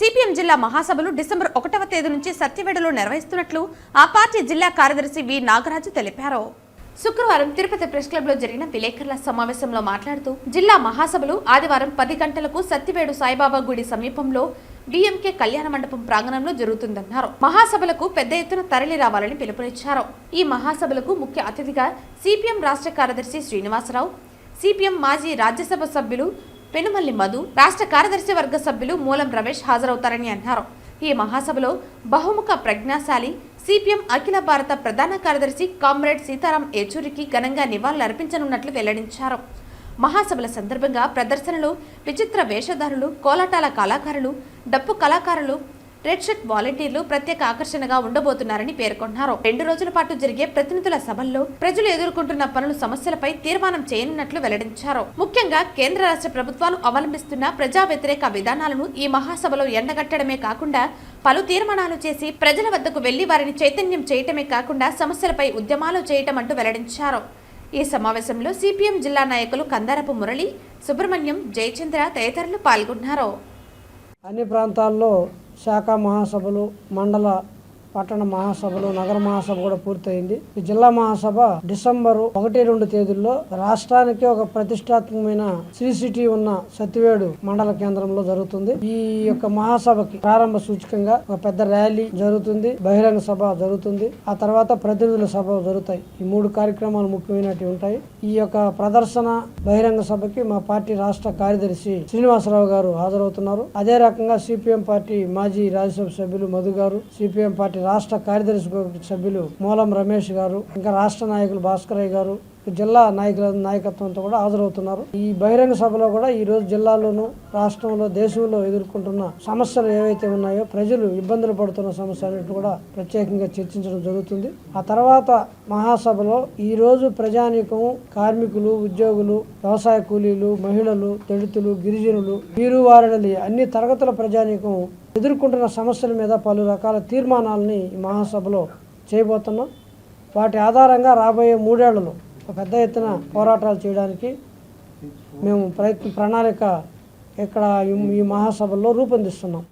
CPM జిల్లా మహాసభలు December ఒకటవ తేదీ నుంచి సత్యవేడలో నిర్వహిస్తున్నట్లు ఆ పార్టీ జిల్లా కార్యదర్శి వి. నాగరాజు తెలిపారు. శుక్రవారం తిరుపతి ప్రెస్ క్లబ్లో జరిగిన విలేకరుల సమావేశంలో మాట్లాడుతూ జిల్లా మహాసభలు ఆదివారం పది గంటలకు సత్యవేడు సాయిబాబా గుడి సమీపంలో డిఎంకే కళ్యాణ మండపం ప్రాంగణంలో జరుగుతుందన్నారు. మహాసభలకు పెద్ద ఎత్తున తరలి రావాలని పిలుపునిచ్చారు. ఈ మహాసభలకు ముఖ్య అతిథిగా సిపిఎం రాష్ట్ర కార్యదర్శి శ్రీనివాసరావు సిపిఎం మాజీ రాజ్యసభ సభ్యులు పెనుమల్లి మధు రాష్ట్ర కార్యదర్శి వర్గ సభ్యులు మూలం రమేష్ హాజరవుతారని అన్నారు. ఈ మహాసభలో బహుముఖ ప్రజ్ఞాశాలి సిపిఎం అఖిల భారత ప్రధాన కార్యదర్శి కామ్రేడ్ సీతారాం ఏచూరికి ఘనంగా నివాళులర్పించనున్నట్లు వెల్లడించారు. మహాసభల సందర్భంగా ప్రదర్శనలు విచిత్ర వేషధారులు కోలాటాల కళాకారులు డప్పు కళాకారులు రెడ్ షర్ట్ వాలంటీర్లు ప్రత్యేక ఆకర్షణగా ఉండబోతున్నారని పేర్కొన్నారు. రెండు రోజుల పాటు జరిగే ప్రతినిధుల సభల్లో ప్రజలు ఎదుర్కొంటున్న పనుల సమస్యలపై తీర్మానం చేయనున్నట్లు వెల్లడించారు. ముఖ్యంగా కేంద్ర రాష్ట్ర ప్రభుత్వాలు అవలంబిస్తున్న ప్రజా వ్యతిరేక విధానాలను ఈ మహాసభలో ఎండగట్టడమే కాకుండా పలు తీర్మానాలు చేసి ప్రజల వద్దకు వెళ్ళి వారిని చైతన్యం చేయటమే కాకుండా సమస్యలపై ఉద్యమాలు చేయటం అంటూ వెల్లడించారు. ఈ సమావేశంలో సిపిఎం జిల్లా నాయకులు కందారపు మురళి సుబ్రహ్మణ్యం జయచంద్ర తదితరులు పాల్గొన్నారు. అన్ని ప్రాంతాల్లో శాఖ మహాసభలు మండల పట్టణ మహాసభలు నగర మహాసభ కూడా పూర్తయింది. ఈ జిల్లా మహాసభ డిసెంబర్ ఒకటి రెండు తేదీల్లో రాష్ట్రానికి ఒక ప్రతిష్టాత్మకమైన శ్రీ సిటీ ఉన్న సత్యవేడు మండల కేంద్రంలో జరుగుతుంది. ఈ యొక్క మహాసభకి ప్రారంభ సూచకంగా ఒక పెద్ద ర్యాలీ జరుగుతుంది బహిరంగ సభ జరుగుతుంది. ఆ తర్వాత ప్రతినిధుల సభ జరుగుతాయి. ఈ మూడు కార్యక్రమాలు ముఖ్యమైనవి ఉంటాయి. ఈ యొక్క ప్రదర్శన బహిరంగ సభకి మా పార్టీ రాష్ట్ర కార్యదర్శి శ్రీనివాసరావు గారు హాజరవుతున్నారు. అదే రకంగా సిపిఎం పార్టీ మాజీ రాజ్యసభ సభ్యులు మధు గారు సిపిఎం పార్టీ రాష్ట్ర కార్యదర్శి సభ్యులు మూలం రమేష్ గారు ఇంకా రాష్ట్ర నాయకులు భాస్కరయ్య గారు జిల్లా నాయకుల నాయకత్వంతో కూడా హాజరవుతున్నారు. ఈ బహిరంగ సభలో కూడా ఈ రోజు జిల్లాలోను రాష్ట్రంలో దేశంలో ఎదుర్కొంటున్న సమస్యలు ఏవైతే ఉన్నాయో ప్రజలు ఇబ్బందులు పడుతున్న సమస్యలు కూడా ప్రత్యేకంగా చర్చించడం జరుగుతుంది. ఆ తర్వాత మహాసభలో ఈ రోజు ప్రజానీకం కార్మికులు ఉద్యోగులు వ్యవసాయ కూలీలు మహిళలు దళితులు గిరిజనులు వీరు వారడలి అన్ని తరగతుల ప్రజానీకం ఎదుర్కొంటున్న సమస్యల మీద పలు రకాల తీర్మానాలని ఈ మహాసభలో చేయబోతున్నాం. వాటి ఆధారంగా రాబోయే మూడేళ్ళలో ఒక పెద్ద ఎత్తున పోరాటాలు చేయడానికి మేము ప్రయత్న ప్రణాళిక ఇక్కడ ఈ- ఈ మహాసభల్లో రూపొందిస్తున్నాం.